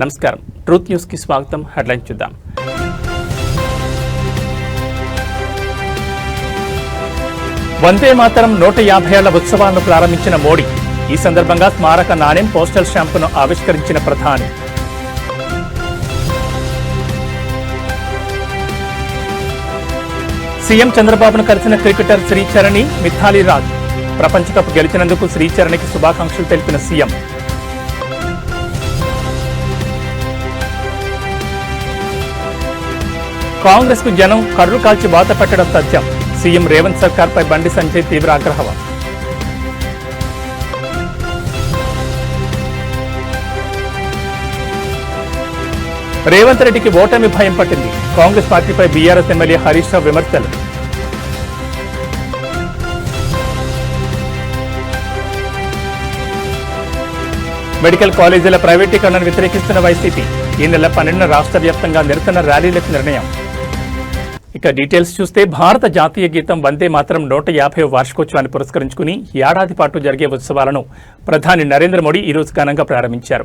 నమస్కారం. ట్రూత్ న్యూస్కి స్వాగతం. హెడ్లైన్ చూద్దాం. వందే మాతరం నూట యాభై ఏళ్ళ ఉత్సవాలను ప్రారంభించిన మోడీ ఈ సందర్భంగా స్మారక నాణ్యం పోస్టల్ స్టాంపును ఆవిష్కరించిన ప్రధాని. సీఎం చంద్రబాబును కలిసిన క్రికెటర్ శ్రీచరణి మిథాలీ రాజ్. ప్రపంచ కప్ గెలిచినందుకు శ్రీచరణికి శుభాకాంక్షలు తెలిపిన సీఎం. కాంగ్రెస్కు జనం కర్రు కాల్చి వాత పెట్టడం సత్యం. సీఎం రేవంత్ సర్కార్ పై బండి సంజయ్ తీవ్ర ఆగ్రహం. రేవంత్ రెడ్డికి ఓటమి భయం పట్టింది. కాంగ్రెస్ పార్టీపై బీఆర్ఎస్ ఎమ్మెల్యే హరీష్ రావు విమర్శలు. మెడికల్ కాలేజీల ప్రైవేటీకరణను వ్యతిరేకిస్తున్న వైసీపీ. ఈ నెల పన్నెండున రాష్ట్ర వ్యాప్తంగా నిరసన ర్యాలీలకు నిర్ణయం. ఇక డీటెయిల్స్ చూస్తే భారత జాతీయ గీతం వందే మాత్రం నూట యాభై వార్షికోత్సవాన్ని పురస్కరించుకుని ఏడాది పాటు జరిగే ఉత్సవాలను ప్రధాని నరేంద్ర మోడీ ఈ రోజు ఘనంగా ప్రారంభించారు.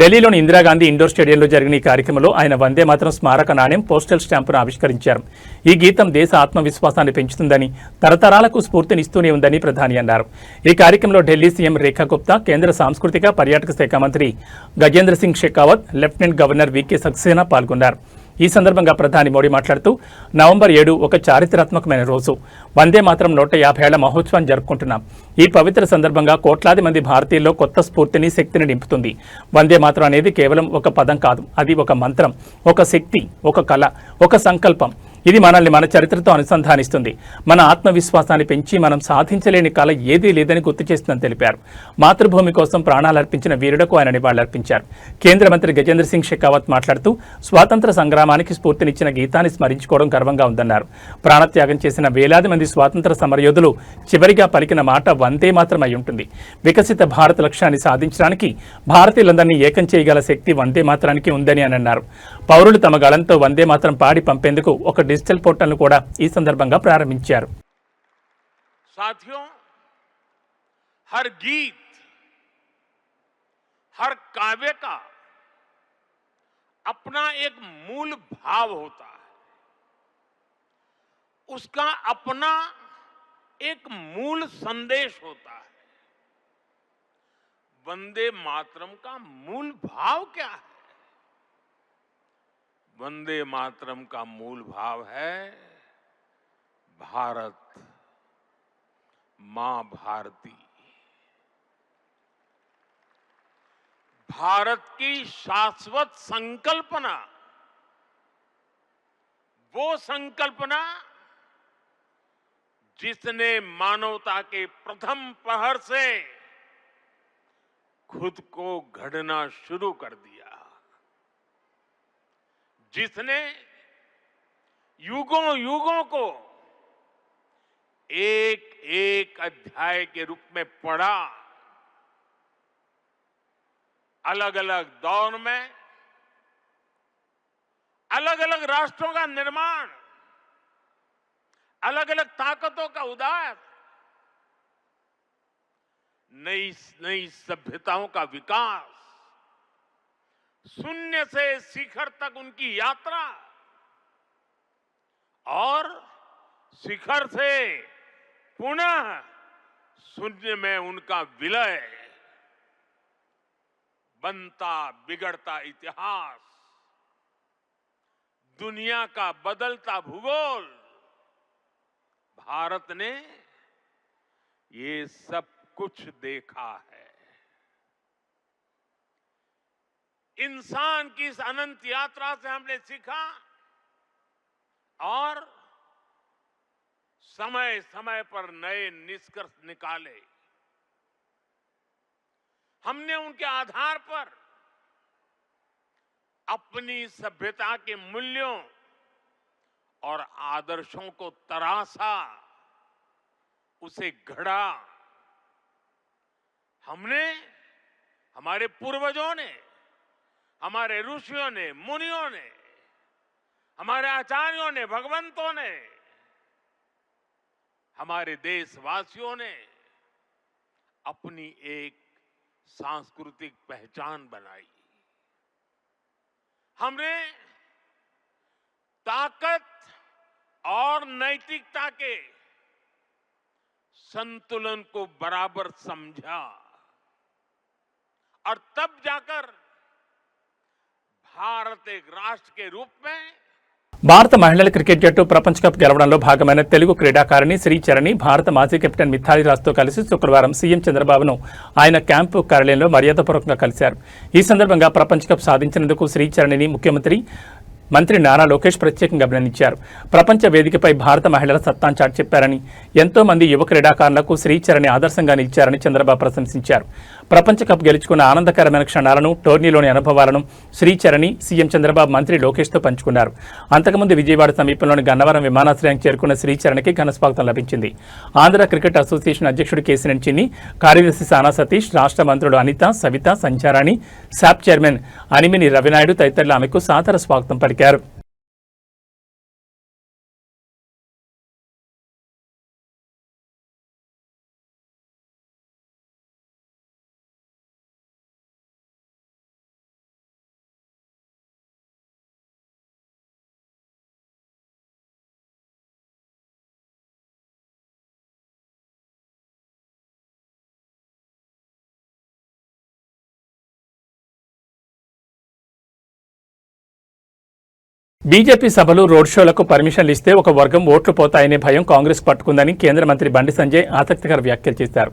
ఢిల్లీలోని ఇందిరాగాంధీ ఇండోర్ స్టేడియంలో జరిగిన ఈ కార్యక్రమంలో ఆయన వందే మాత్రం స్మారక నాణ్యం పోస్టల్ స్టాంపును ఆవిష్కరించారు. ఈ గీతం దేశ ఆత్మవిశ్వాసాన్ని పెంచుతుందని తరతరాలకు స్ఫూర్తినిస్తూనే ఉందని ప్రధాని అన్నారు. ఈ కార్యక్రమంలో ఢిల్లీ సీఎం రేఖా గుప్తా కేంద్ర సాంస్కృతిక పర్యాటక శాఖ మంత్రి Gajendra Singh Shekhawat lieutenant governor V K Saxena పాల్గొన్నారు. ఈ సందర్భంగా ప్రధాని మోడీ మాట్లాడుతూ నవంబర్ ఏడు ఒక చారిత్రాత్మకమైన రోజు. వందే మాత్రం నూట యాభై ఏళ్ళ మహోత్సవాన్ని జరుపుకుంటున్నాం. ఈ పవిత్ర సందర్భంగా కోట్లాది మంది భారతీయుల్లో కొత్త స్ఫూర్తిని శక్తిని నింపుతుంది. వందే మాత్రం అనేది కేవలం ఒక పదం కాదు అది ఒక మంత్రం ఒక శక్తి ఒక కళ ఒక సంకల్పం. ఇది మనల్ని మన చరిత్రతో అనుసంధానిస్తుంది. మన ఆత్మవిశ్వాసాన్ని పెంచి మనం సాధించలేని కళ ఏదీ లేదని గుర్తు చేస్తుందని తెలిపారు. మాతృభూమి కోసం ప్రాణాలర్పించిన వీరుడకు ఆయన నివాళులర్పించారు. కేంద్ర మంత్రి గజేంద్ర సింగ్ షెకావత్ మాట్లాడుతూ స్వాతంత్ర సంగ్రామానికి స్ఫూర్తినిచ్చిన గీతాన్ని స్మరించుకోవడం గర్వంగా ఉందన్నారు. ప్రాణత్యాగం చేసిన వేలాది మంది స్వాతంత్ర సమరయోధులు చివరిగా పలికిన మాట వందే మాత్రం అయి ఉంటుంది. వికసిత భారత లక్ష్యాన్ని సాధించడానికి భారతీయులందరినీ ఏకం చేయగల శక్తి వందే మాత్రానికి ఉందని అని అన్నారు. పౌరులు తమ గళంతో వందే మాత్రం పాడి పంపేందుకు ఒక డిజిటల్ పోర్టల్ను కూడా ఈ సందర్భంగా ప్రారంభించారు साथियों हर गीत हर काव्य का अपना एक मूल भाव होता है उसका अपना एक मूल संदेश होता है वंदे मातरम का मूल भाव क्या है वंदे मातरम का मूल भाव है भारत माँ भारती। भारत की शाश्वत संकल्पना, वो संकल्पना जिसने मानवता के प्रथम पहर से खुद को घड़ना शुरू कर दिया जिसने युगों युगों को एक एक अध्याय के रूप में पढ़ा अलग अलग दौर में अलग अलग राष्ट्रों का निर्माण अलग अलग ताकतों का उदय नई नई सभ्यताओं का विकास शून्य से शिखर तक उनकी यात्रा। और शिखर से पुनः शून्य में उनका विलय बनता, बिगड़ता इतिहास। दुनिया का बदलता भूगोल। भारत ने ये सब कुछ देखा है। इंसान की इस अनंत यात्रा से हमने सीखा और समय समय पर नए निष्कर्ष निकाले। हमने उनके आधार पर अपनी सभ्यता के मूल्यों और आदर्शों को तरासा, उसे घड़ा। हमने, हमारे पूर्वजों ने हमारे ऋषियों ने, मुनियों ने, हमारे आचार्यों ने, भगवंतों ने, हमारे देशवासियों ने अपनी एक सांस्कृतिक पहचान बनाई। हमने ताकत और नैतिकता के संतुलन को बराबर समझा और तब जाकर భారత మహిళల క్రికెట్ జట్టు ప్రపంచ కప్ గెలవడంలో భాగమైన తెలుగు క్రీడాకారిణి శ్రీచరణి భారత మాజీ కెప్టెన్ మిథాలి రాజ్తో కలిసి శుక్రవారం సీఎం చంద్రబాబును ఆయన క్యాంపు కార్యాలయంలో మర్యాదపూర్వకంగా కలిశారు. ఈ సందర్భంగా ప్రపంచ కప్ సాధించినందుకు శ్రీచరణిని ముఖ్యమంత్రి మంత్రి నారా లోకేష్ ప్రత్యేకంగా అభినందించారు. ప్రపంచ వేదికపై భారత మహిళల సత్తాను చాటి చెప్పారని ఎంతోమంది యువ క్రీడాకారులకు శ్రీచరణి ఆదర్శంగా నిలిచారని చంద్రబాబు ప్రశంసించారు. ప్రపంచ కప్ గెలుచుకున్న ఆనందకరమైన క్షణాలను టోర్నీలోని అనుభవాలను శ్రీచరణి సీఎం చంద్రబాబు మంత్రి లోకేష్తో పంచుకున్నారు. అంతకుముందు విజయవాడ సమీపంలోని గన్నవరం విమానాశ్రయానికి చేరుకున్న శ్రీచరణికి ఘన స్వాగతం లభించింది. ఆంధ్ర క్రికెట్ అసోసియేషన్ అధ్యక్షుడు కేసినేని చిన్ని కార్యదర్శి సానా సతీష్ రాష్ట్ర మంత్రులు అనిత సవిత సంచారాణి శాప్ చైర్మన్ అనిమిని రవినాయుడు తదితరులు ఆమెకు సాదర స్వాగతం పలికారు. బీజేపీ సభలు రోడ్ షోలకు పర్మిషన్లు ఇస్తే ఒక వర్గం ఓట్లు పోతాయనే భయం కాంగ్రెస్ పట్టుకుందని కేంద్ర మంత్రి బండి సంజయ్ ఆసక్తికర వ్యాఖ్యలు చేశారు.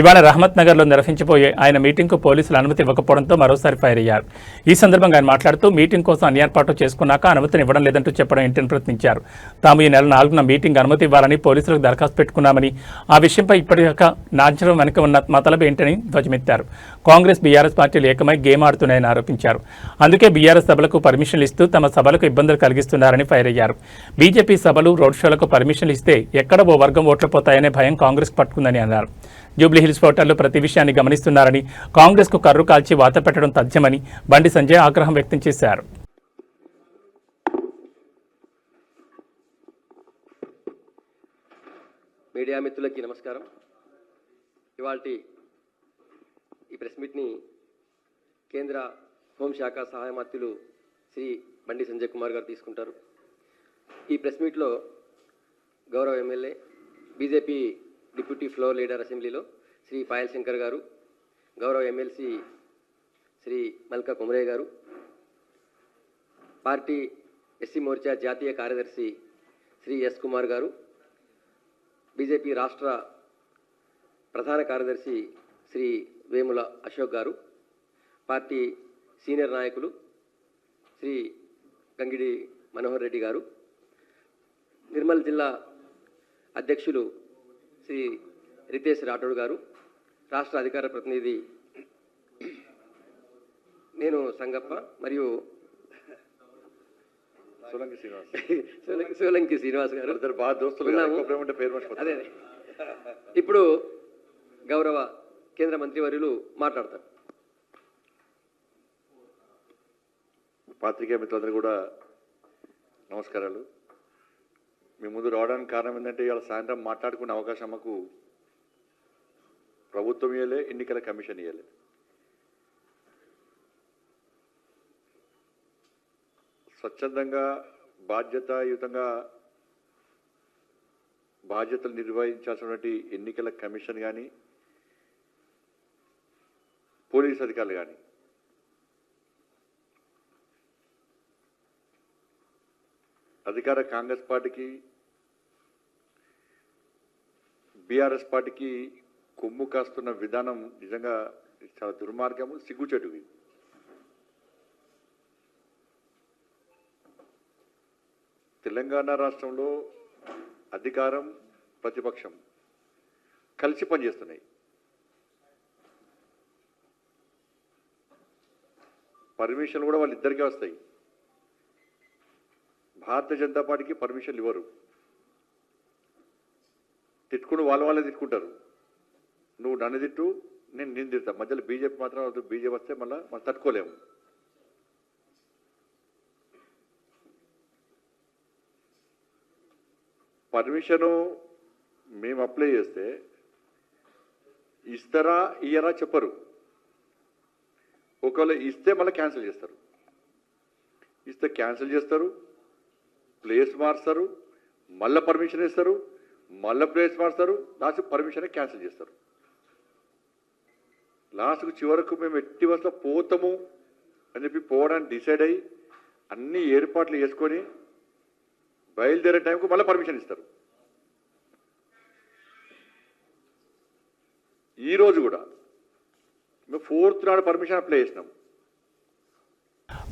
ఇవాళ రహమత్ నగర్లో నిర్వహించబోయే ఆయన మీటింగ్కు పోలీసులు అనుమతి ఇవ్వకపోవడంతో మరోసారి ఫైర్ అయ్యారు. ఈ సందర్భంగా ఆయన మాట్లాడుతూ మీటింగ్ కోసం అన్ని ఏర్పాట్లు చేసుకున్నాక అనుమతిని ఇవ్వడం లేదంటూ చెప్పడం ఏంటని ప్రశ్నించారు. తాము ఈ నెల నాలుగున మీటింగ్ అనుమతి ఇవ్వాలని పోలీసులకు దరఖాస్తు పెట్టుకున్నామని ఆ విషయంపై ఇప్పటిదాకా నాంచడం వెనుక ఉన్న మతలబు ఏంటని ధ్వజమెత్తారు. కాంగ్రెస్ బీఆర్ఎస్ పార్టీలు ఏకమై గేమ్ ఆడుతున్నాయని ఆరోపించారు. అందుకే బీఆర్ఎస్ సభలకు పర్మిషన్లు ఇస్తూ తమ సభలకు ఇబ్బందులు కలిగిస్తున్నారని ఫైర్ అయ్యారు. బీజేపీ సభలు రోడ్ షోలకు పర్మిషన్లు ఇస్తే ఎక్కడ ఓ వర్గం ఓట్లు పోతాయనే భయం కాంగ్రెస్ పట్టుకుందని అన్నారు. జూబ్లీహిల్స్ ఓటర్లు ప్రతి విషయాన్ని గమనిస్తున్నారని కాంగ్రెస్కు కర్రు కాల్చి వాత పెట్టడం తథ్యమని బండి సంజయ్ ఆగ్రహం వ్యక్తం చేశారు. మీడియా మిత్రులకి నమస్కారం. ఇవాళ ఈ ప్రెస్ మీట్ని కేంద్ర హోంశాఖ సహాయ మంత్రులు శ్రీ బండి సంజయ్ కుమార్ గారు తీసుకుంటారు. ఈ ప్రెస్ మీట్లో గౌరవ MLA BJP deputy floor leader అసెంబ్లీలో శ్రీ పాయల్ శంకర్ గారు గౌరవ ఎమ్మెల్సీ శ్రీ మల్కా కుమరే గారు పార్టీ ఎస్సీ మోర్చా జాతీయ కార్యదర్శి శ్రీ ఎస్ కుమార్ గారు బీజేపీ రాష్ట్ర ప్రధాన కార్యదర్శి శ్రీ వేముల అశోక్ గారు పార్టీ సీనియర్ నాయకులు శ్రీ గంగిడి మనోహర్ రెడ్డి గారు నిర్మల్ జిల్లా అధ్యక్షులు శ్రీ రితేష్ రాఠోడ్ గారు రాష్ట్ర అధికార ప్రతినిధి నేను సంగప్ప మరియు సోలంకి శ్రీనివాస్. సోలంకి శ్రీనివాస్ గారు ఇద్దరు బాగా దోస్తులు పేరు అదే. ఇప్పుడు గౌరవ కేంద్ర మంత్రివర్యులు మాట్లాడతారు. పాత్రికేయ మిత్రులందరూ కూడా నమస్కారాలు. మీ ముందు రావడానికి కారణం ఏంటంటే ఇవాళ సాయంత్రం మాట్లాడుకునే అవకాశం మాకు ప్రభుత్వం ఇవ్వలే ఎన్నికల కమిషన్ ఇవ్వలే స్వచ్ఛందంగా బాధ్యతాయుతంగా బాధ్యతలు నిర్వహించాల్సినటువంటి ఎన్నికల కమిషన్ కానీ పోలీస్ అధికారులు కానీ అధికార కాంగ్రెస్ పార్టీకి బీఆర్ఎస్ పార్టీకి కొమ్ము కాస్తున్న విధానం నిజంగా చాలా దుర్మార్గము సిగ్గుచెటువి. తెలంగాణ రాష్ట్రంలో అధికారం ప్రతిపక్షం కలిసి పనిచేస్తున్నాయి. పర్మిషన్లు కూడా వాళ్ళిద్దరికీ వస్తాయి. భారతీయ జనతా పార్టీకి పర్మిషన్లు ఇవ్వరు. తిట్టుకుని వాళ్ళ వాళ్ళే తిట్టుకుంటారు. నువ్వు నన్ను తిట్టు నేను నేను తిడతా. మధ్యలో బీజేపీ మాత్రం వద్దు. బీజేపీ వస్తే మళ్ళీ మనం తట్టుకోలేము. పర్మిషను మేము అప్లై చేస్తే ఇస్తారా ఇయ్యరా చెప్పరు. ఒకవేళ ఇస్తే మళ్ళీ క్యాన్సిల్ చేస్తారు. ఇస్తే క్యాన్సిల్ చేస్తారు. ప్లేస్ మారుస్తారు మళ్ళీ పర్మిషన్ ఇస్తారు మళ్ళీ ప్లేస్ మారుస్తారు లాస్ట్ పర్మిషన్ క్యాన్సిల్ చేస్తారు. లాస్ట్కు చివరకు మేము ఎట్టి వస్తా పోతాము అని చెప్పి పోవడానికి డిసైడ్ అయ్యి అన్ని ఏర్పాట్లు చేసుకొని బయలుదేరే టైంకు మళ్ళీ పర్మిషన్ ఇస్తారు. ఈరోజు కూడా మేము ఫోర్త్ నాడు పర్మిషన్ అప్లై చేసినాం.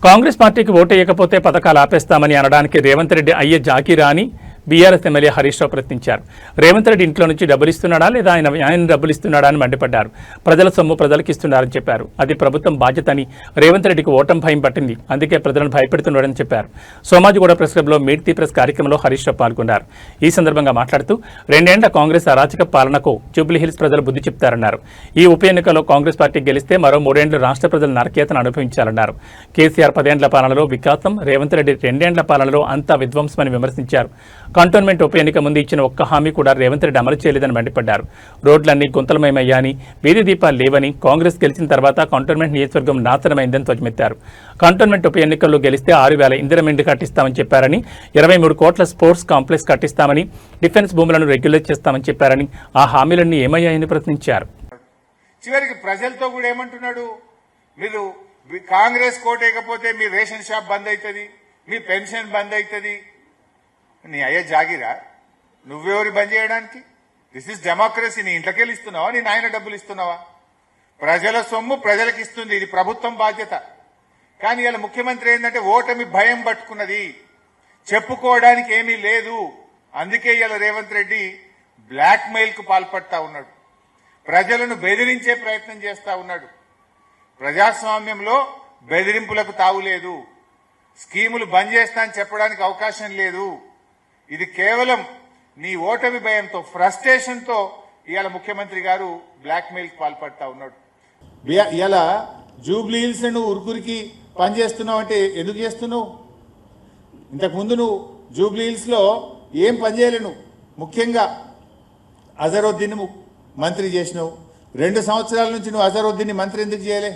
కాంగ్రెస్ పార్టీకి ఓటేయకపోతే పథకాలు ఆపేస్తామని అనడానికి రేవంత్ రెడ్డి అయ్యే జాకీరా అని బీఆర్ఎస్ ఎమ్మెల్యే హరీష్ రావు ప్రశ్నించారు. రేవంత్ రెడ్డి ఇంట్లో నుంచి డబ్బులు ఇస్తున్నాడా లేదా ఆయన ఆయన డబ్బులు ఇస్తున్నాడా అని మండిపడ్డారు. ప్రజల సొమ్ము ప్రజలకు ఇస్తున్నారని చెప్పారు. అది ప్రభుత్వం బాధ్యత అని రేవంత్ రెడ్డికి ఓటం భయం పట్టింది. అందుకే ప్రజలను భయపెడుతున్నాడని చెప్పారు. సోమాజిగూడ ప్రెస్ క్లబ్లో మీట్ ది ప్రెస్ కార్యక్రమంలో హరీష్ రావు పాల్గొన్నారు. ఈ సందర్భంగా మాట్లాడుతూ రెండేండ్ల కాంగ్రెస్ అరాచక పాలనకు జూబ్లీహిల్స్ ప్రజలు బుద్ధి చెప్తారన్నారు. ఈ ఉప ఎన్నికలో కాంగ్రెస్ పార్టీ గెలిస్తే మరో మూడేండ్లు రాష్ట్ర ప్రజలు నరకేతను అనుభవించాలన్నారు. కేసీఆర్ పదేండ్ల పాలనలో వికాసం రేవంత్ రెడ్డి రెండేండ్ల పాలనలో అంతా విధ్వంసమని విమర్శించారు. కంటోన్మెంట్ ఉప ఎన్నిక ముందు ఇచ్చిన ఒక్క హామీ కూడా రేవంత్ రెడ్డి అమలు చేయలేదని మండిపడ్డారు. రోడ్లన్నీ గుంతలమయమయ్యాని వీధి దీపాలు లేవని కాంగ్రెస్ గెలిచిన తర్వాత కంటోన్మెంట్ నియోజకవర్గం నాశనమైందని ధ్వజమెత్తారు. కంటోన్మెంట్ ఉప ఎన్నికల్లో గెలిస్తే ఆరు వేల ఇందిరమిండి కట్టిస్తామని చెప్పారని ఇరవై మూడు కోట్ల స్పోర్ట్స్ కాంప్లెక్స్ కట్టిస్తామని డిఫెన్స్ భూములను రెగ్యులేట్ చేస్తామని చెప్పారని ఆ హామీలన్నీ ఏమయ్యాయని ప్రశ్నించారు. చివరికి ప్రజలతో కూడా ఏమంటున్నాడు? మీరు మీ కాంగ్రెస్ కోటేయకపోతే మీ రేషన్ షాప్ బంద్ అవుతుంది మీ పెన్షన్ బంద్ అవుతుంది నీ అయ్యే జాగిరా. నువ్వెవరి బంద్ చేయడానికి? దిస్ ఇస్ డెమోక్రసీ నీ ఇంట్లోకెళ్ళి ఇస్తున్నావా? నీ నాయన డబ్బులు ఇస్తున్నావా? ప్రజల సొమ్ము ప్రజలకు ఇస్తుంది. ఇది ప్రభుత్వం బాధ్యత. కానీ ఇలా ముఖ్యమంత్రి ఏంటంటే ఓటమి భయం పట్టుకున్నది. చెప్పుకోవడానికి ఏమీ లేదు. అందుకే ఇలా రేవంత్ రెడ్డి బ్లాక్ మెయిల్కు పాల్పడతా ఉన్నాడు. ప్రజలను బెదిరించే ప్రయత్నం చేస్తా ఉన్నాడు. ప్రజాస్వామ్యంలో బెదిరింపులకు తావులేదు. స్కీములు బంద్ చేస్తా అని చెప్పడానికి అవకాశం లేదు. ఇది కేవలం నీ ఓటమి భయంతో ఫ్రస్ట్రేషన్తో ఇవాళ ముఖ్యమంత్రి గారు బ్లాక్ మెయిల్ పాల్పడతా ఉన్నాడు. ఇలా జూబ్లీ హిల్స్ నువ్వు ఉరుకురికి పని చేస్తున్నావు అంటే ఎందుకు చేస్తున్నావు? ఇంతకుముందు నువ్వు జూబ్లీ హిల్స్లో ఏం పని చేయలేను ముఖ్యంగా అజరుద్దీన్ మంత్రి చేసినావు. రెండు సంవత్సరాల నుంచి నువ్వు అజరుద్దీన్ని మంత్రి ఎందుకు చేయలే?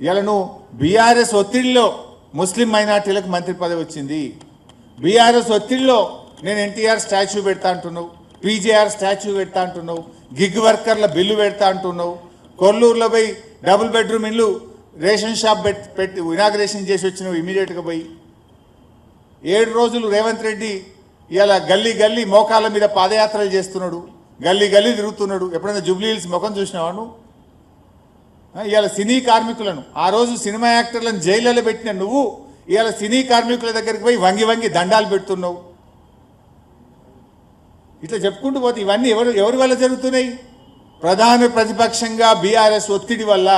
ఇలా నువ్వు బీఆర్ఎస్ ఒత్తిడిలో ముస్లిం మైనార్టీలకు మంత్రి పదవి వచ్చింది. బీఆర్ఎస్ ఒత్తిడిలో నేను ఎన్టీఆర్ స్టాచ్యూ పెడతా అంటున్నావు పీజేఆర్ స్టాచ్యూ పెడతా అంటున్నావు గిగ్ వర్కర్ల బిల్లు పెడతా అంటున్నావు కొల్లూరులో పోయి డబుల్ బెడ్రూమ్ ఇల్లు రేషన్ షాప్ పెట్టి పెట్టి ఇనాగ్రేషన్ చేసి వచ్చినావు ఇమీడియట్గా పోయి. ఏడు రోజులు రేవంత్ రెడ్డి ఇలా గల్లీ గల్లీ మోకాళ్ళ మీద పాదయాత్రలు చేస్తున్నాడు గల్లీ గల్లీ తిరుగుతున్నాడు. ఎప్పుడైనా జూబ్లీ హిల్స్ ముఖం చూసినావా నువ్వు? ఇవాళ సినీ కార్మికులను ఆ రోజు సినిమా యాక్టర్లను జైళ్ళలో పెట్టిన నువ్వు ఇవాళ సినీ కార్మికుల దగ్గరికి పోయి వంగి వంగి దండాలు పెడుతున్నావు. ఇట్లా చెప్పుకుంటూ పోతే ఇవన్నీ ఎవరు ఎవరి వల్ల జరుగుతున్నాయి? ప్రధాన ప్రతిపక్షంగా బీఆర్ఎస్ ఒత్తిడి వల్ల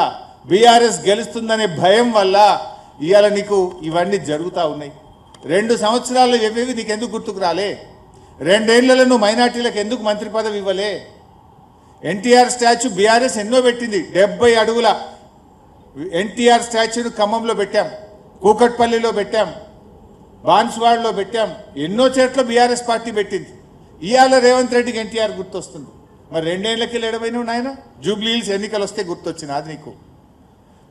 బీఆర్ఎస్ గెలుస్తుందనే భయం వల్ల ఇవాళ నీకు ఇవన్నీ జరుగుతూ ఉన్నాయి. రెండు సంవత్సరాలు ఎవేవి నీకు ఎందుకు గుర్తుకు రాలే? రెండేళ్ళలో నువ్వు మైనార్టీలకు ఎందుకు మంత్రి పదవి ఇవ్వలే? ఎన్టీఆర్ స్టాచ్యూ బీఆర్ఎస్ ఎన్నో పెట్టింది. డెబ్బై అడుగుల ఎన్టీఆర్ స్టాచ్యూను ఖమ్మంలో పెట్టాం. కూకట్పల్లిలో పెట్టాం బాన్స్వాడలో పెట్టాం ఎన్నో చోట్ల బీఆర్ఎస్ పార్టీ పెట్టింది. ఇవాళ రేవంత్ రెడ్డికి ఎన్టీఆర్ గుర్తొస్తుంది. మరి రెండేళ్ళకి ఎడమైనవు నాయన? జూబ్లీ హిల్స్ ఎన్నికలు వస్తే గుర్తొచ్చింది అది నీకు.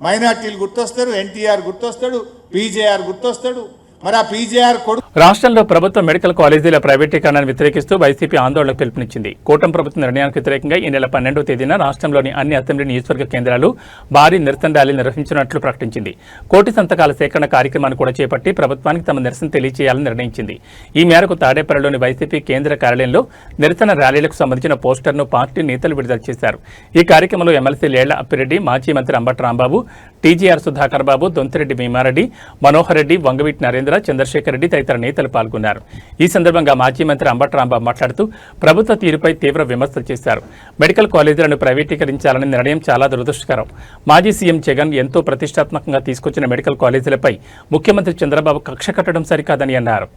మైనార్టీలు గుర్తొస్తారు ఎన్టీఆర్ గుర్తొస్తాడు పీజేఆర్ గుర్తొస్తాడు మరి ఆ పీజేఆర్ కొడుకు రాష్ట్రంలో ప్రభుత్వ మెడికల్ కాలేజీల ప్రైవేటీకరణను వ్యతిరేకిస్తూ వైసీపీ ఆందోళనకు పిలుపునిచ్చింది. కూటమి ప్రభుత్వ నిర్ణయానికి వ్యతిరేకంగా ఈ నెల పన్నెండవ తేదీన రాష్ట్రంలోని అన్ని అసెంబ్లీ నియోజకవర్గ కేంద్రాలు భారీ నిరసన ర్యాలీ నిర్వహించినట్లు ప్రకటించింది. కోటి సంతకాల సేకరణ కార్యక్రమాన్ని కూడా చేపట్టి ప్రభుత్వానికి తమ నిరసన తెలియజేయాలని నిర్ణయించింది. ఈ మేరకు తాడేపల్లిలోని వైసీపీ కేంద్ర కార్యాలయంలో నిరసన ర్యాలీలకు సంబంధించిన పోస్టర్ను పార్టీ నేతలు విడుదల చేశారు. ఈ కార్యక్రమంలో ఎమ్మెల్సీ లేళ్ళ అప్పిరెడ్డి మాజీ మంత్రి అంబట్ రాంబాబు టీజీఆర్ సుధాకర్ బాబు దొంతిరెడ్డి భీమారెడ్డి మనోహర్ రెడ్డి వంగవీటి నరేంద్ర చంద్రశేఖర్ రెడ్డి తదితర నేతలు పాల్గొన్నారు. ఈ సందర్భంగా మాజీ మంత్రి అంబటి రాంబాబు మాట్లాడుతూ ప్రభుత్వ తీరుపై తీవ్ర విమర్శలు చేశారు. మెడికల్ కాలేజీలను ప్రైవేటీకరించాలనే నిర్ణయం చాలా దురదృష్టకరం. మాజీ సీఎం జగన్ ఎంతో ప్రతిష్టాత్మకంగా తీసుకొచ్చిన మెడికల్ కాలేజీలపై ముఖ్యమంత్రి చంద్రబాబు కక్ష కట్టడం సరికాదని అన్నారు.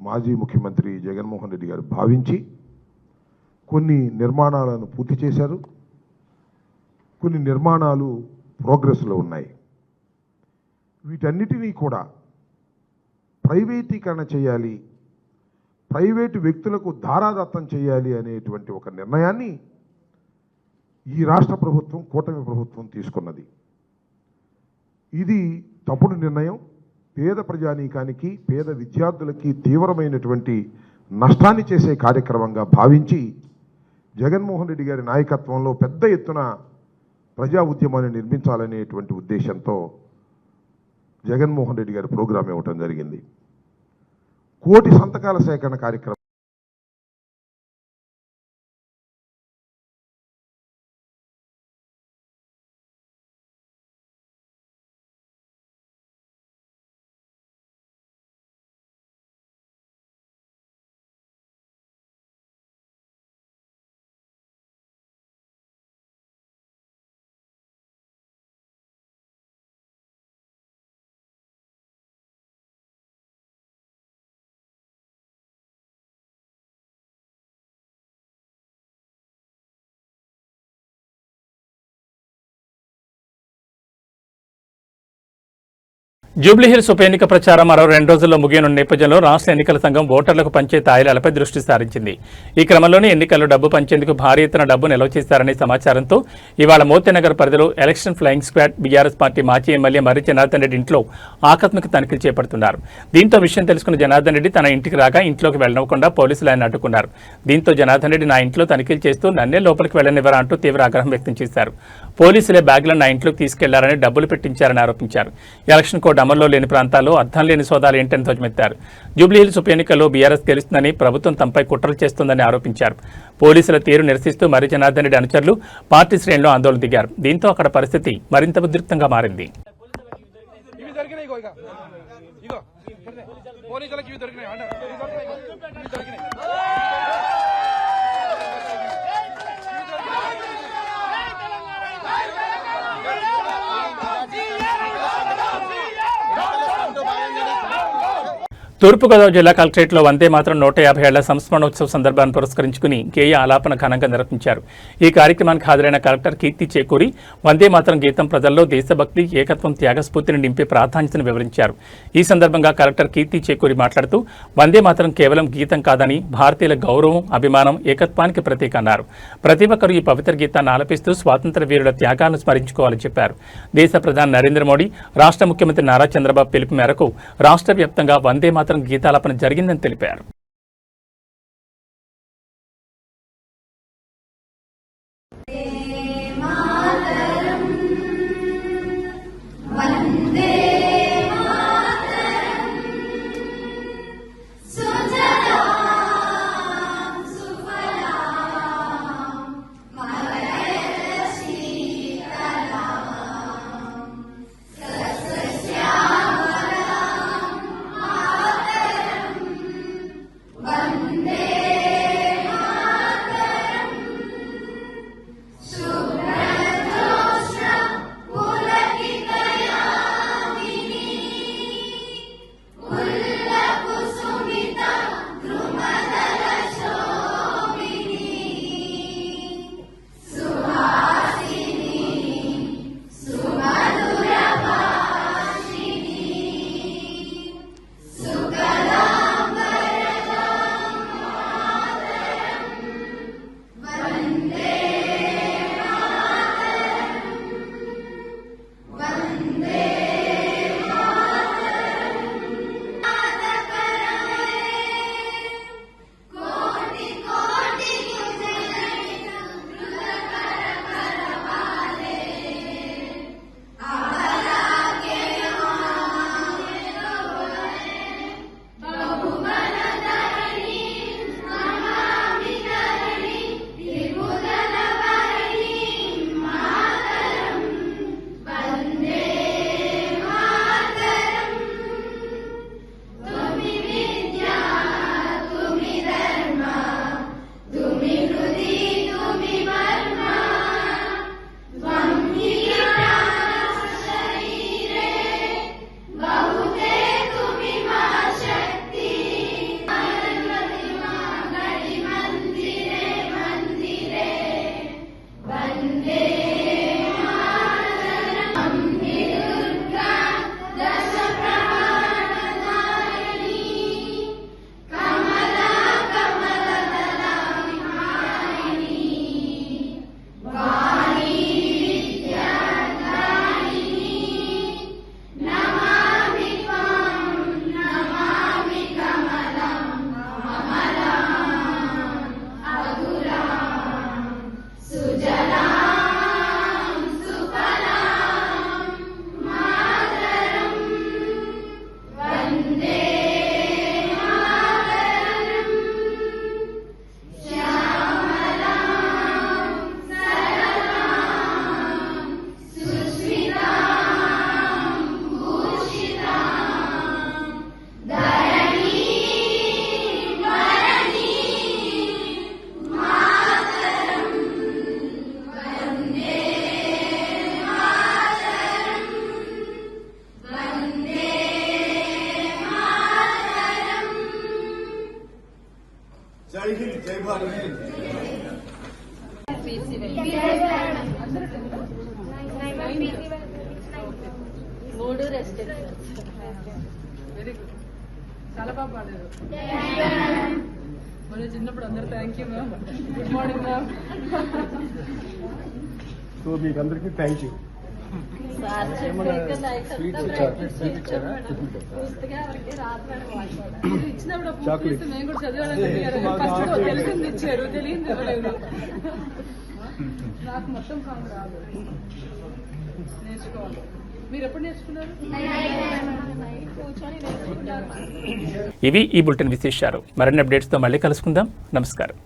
మాజీ ముఖ్యమంత్రి జగన్మోహన్ రెడ్డి గారు భావించి కొన్ని నిర్మాణాలను పూర్తి చేశారు. కొన్ని నిర్మాణాలు ప్రోగ్రెస్లో ఉన్నాయి. వీటన్నిటినీ కూడా ప్రైవేటీకరణ చేయాలి ప్రైవేటు వ్యక్తులకు ధారాదత్తం చేయాలి అనేటువంటి ఒక నిర్ణయాన్ని ఈ రాష్ట్ర ప్రభుత్వం కూటమి ప్రభుత్వం తీసుకున్నది. ఇది తప్పుడు నిర్ణయం. పేద ప్రజానీకానికి పేద విద్యార్థులకి తీవ్రమైనటువంటి నష్టాన్ని చేసే కార్యక్రమంగా భావించి జగన్మోహన్ రెడ్డి గారి నాయకత్వంలో పెద్ద ఎత్తున ప్రజా ఉద్యమాన్ని నిర్మించాలనేటువంటి ఉద్దేశంతో జగన్మోహన్ రెడ్డి గారి ప్రోగ్రాం ఇవ్వటం జరిగింది. కోటి సంతకాల సేకరణ కార్యక్రమం జూబ్లీహిల్స్ ఉప ఎన్నిక ప్రచారం మరో రెండు రోజుల్లో ముగియనున్న నేపథ్యంలో రాష్ట్ర ఎన్నికల సంఘం ఓటర్లకు పంచే తాయిలాలపై దృష్టి సారించింది. ఈ క్రమంలోనే ఎన్నికల్లో డబ్బు పంచేందుకు భారీ ఎత్తున డబ్బు నిల్వ చేశారనే సమాచారంతో ఇవాళ మోతీనగర్ పరిధిలో election flying squad BRS party మాజీ ఎమ్మెల్యే మర్రి జనార్దన్ రెడ్డి ఇంట్లో ఆకస్మిక తనిఖీలు చేపడుతున్నారు. దీంతో విషయం తెలుసుకున్న జనార్దన్ రెడ్డి తన ఇంటికి రాగా ఇంట్లోకి వెళ్ళనివ్వకుండా పోలీసులు ఆయన అడ్డుకున్నారు. దీంతో జనార్దన్ రెడ్డి నా ఇంట్లో తనిఖీలు చేస్తూ నన్నే లోపలికి వెళ్ళనివ్వరా అంటూ తీవ్ర ఆగ్రహం వ్యక్తం చేశారు. పోలీసులే బ్యాగ్లను నా ఇంట్లోకి తీసుకెళ్ళారని డబ్బులు పెట్టించారని ఆరోపించారు. ఎలక్షన్ కోడ్ అమల్లో లేని ప్రాంతాల్లో అర్థం లేని సోదాలు ఏంటని ధ్వజమెత్తారు. జూబ్లీహిల్స్ ఉప ఎన్నికల్లో బీఆర్ఎస్ గెలుస్తుందని ప్రభుత్వం తమపై కుట్రలు చేస్తుందని ఆరోపించారు. పోలీసుల తీరు నిరసిస్తూ మరి జనార్దన్ రెడ్డి అనుచరులు పార్టీ శ్రేణిలో ఆందోళన దిగారు. దీంతో అక్కడ పరిస్థితి మరింత ఉద్రిక్తంగా మారింది. పోలీసులకు ఇవి దొరికినాయి ఇవి దొరికినాయి. తూర్పుగోదావరి జిల్లా కలెక్టరేట్లో వందే మాత్రం నూట యాభై ఏళ్ళ సంస్మరణోత్సవ సందర్భాన్ని పురస్కరించుకుని గేయ ఆలాపన ఘనంగా నిర్వహించారు. ఈ కార్యక్రమానికి హాజరైన కలెక్టర్ కీర్తి చేకూరి వందే మాత్రం గీతం ప్రజల్లో దేశభక్తి ఏకత్వం త్యాగస్ఫూర్తిని నింపే ప్రాధాన్యతను వివరించారు. ఈ సందర్భంగా కలెక్టర్ కీర్తి చేకూరి మాట్లాడుతూ వందే మాత్రం కేవలం గీతం కాదని భారతీయుల గౌరవం అభిమానం ఏకత్వానికి ప్రతీక అన్నారు. ప్రతి ఒక్కరూ ఈ పవిత్ర గీతాన్ని ఆలపిస్తూ స్వాతంత్ర వీరుల త్యాగాలను స్మరించుకోవాలని చెప్పారు. దేశ ప్రధాని నరేంద్ర మోడీ రాష్ట్ర ముఖ్యమంత్రి నారా చంద్రబాబు పిలుపు మేరకు రాష్ట్ర వ్యాప్తంగా వందే మాత్రం గీతాలపన జరిగిందని తెలిపారు. మూడు రెస్ట్ వెరీ గుడ్ చాలా బాగా పాడారు మన చిన్నప్పుడు అందరు thank you ma'am good morning ma'am so మీకు అందరికీ థ్యాంక్ యూ ఇచ్చినప్పుడు మేము కూడా చదివాలని తెలిసింది ఇచ్చారు తెలియదు ఇవ్వలేదు నాకు మొత్తం రాదు నేర్చుకోవాలి మీరు ఎప్పుడు నేర్చుకున్నారు కూర్చొని నేర్చుకుంటారు ఇవి ఈ బులెటిన్ విశేషాలు. మరిన్ని అప్డేట్స్తో మళ్ళీ కలుసుకుందాం. నమస్కారం.